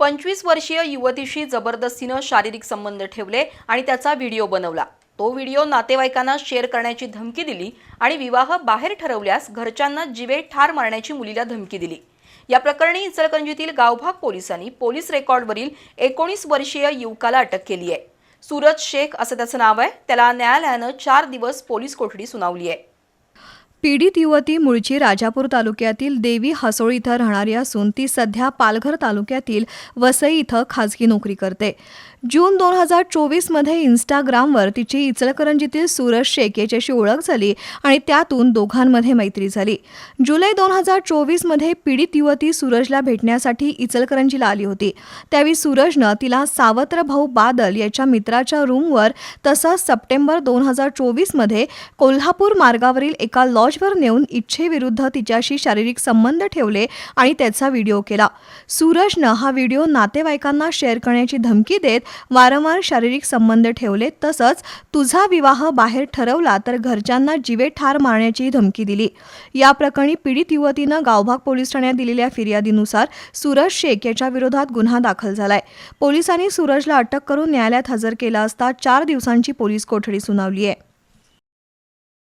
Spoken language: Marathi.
पंचवीस वर्षीय युवतीशी जबरदस्तीनं शारीरिक संबंध ठेवले आणि त्याचा व्हिडिओ बनवला. तो व्हिडिओ नातेवाईकांना शेअर करण्याची धमकी दिली आणि विवाह बाहेर ठरवल्यास घरच्यांना जिवे ठार मारण्याची मुलीला धमकी दिली. या प्रकरणी इचलकरंजीतील गावभाग पोलिसांनी पोलीस रेकॉर्डवरील एकोणीस वर्षीय युवकाला अटक केली आहे. सूरज शेख असं त्याचं नाव आहे. त्याला न्यायालयानं चार दिवस पोलीस कोठडी सुनावली आहे. पीडित युवती मूळची राजापूर तालुक्यातील देवी हसोळ इथं राहणारी असून ती सध्या पालघर तालुक्यातील वसई इथं खाजगी नोकरी करते. जून दोन हजार चोवीसमध्ये इंस्टाग्रामवर तिची इचलकरंजीतील सूरज शेख याच्याशी ओळख झाली आणि त्यातून दोघांमध्ये मैत्री झाली. जुलै दोन हजार चोवीसमध्ये पीडित युवती सूरजला भेटण्यासाठी इचलकरंजीला आली होती. त्यावेळी सूरजनं तिला सावत्र भाऊ बादल याच्या मित्राच्या रूमवर तसंच सप्टेंबर दोन हजार चोवीसमध्ये कोल्हापूर मार्गावरील एका लॉज समाजभर नेऊन इच्छेविरुद्ध तिच्याशी शारीरिक संबंध ठेवले आणि त्याचा व्हिडिओ केला. सूरजनं हा व्हिडिओ नातेवाईकांना शेअर करण्याची धमकी देत वारंवार शारीरिक संबंध ठेवले तसंच तुझा विवाह बाहेर ठरवला तर घरच्यांना जीवे ठार मारण्याची धमकी दिली. या प्रकरणी पीडित युवतीनं गावभाग पोलीस ठाण्यात दिलेल्या फिर्यादीनुसार सूरज शेख याच्या विरोधात गुन्हा दाखल झालाय. पोलिसांनी सूरजला अटक करून न्यायालयात हजर केला असता चार दिवसांची पोलीस कोठडी सुनावली आहे.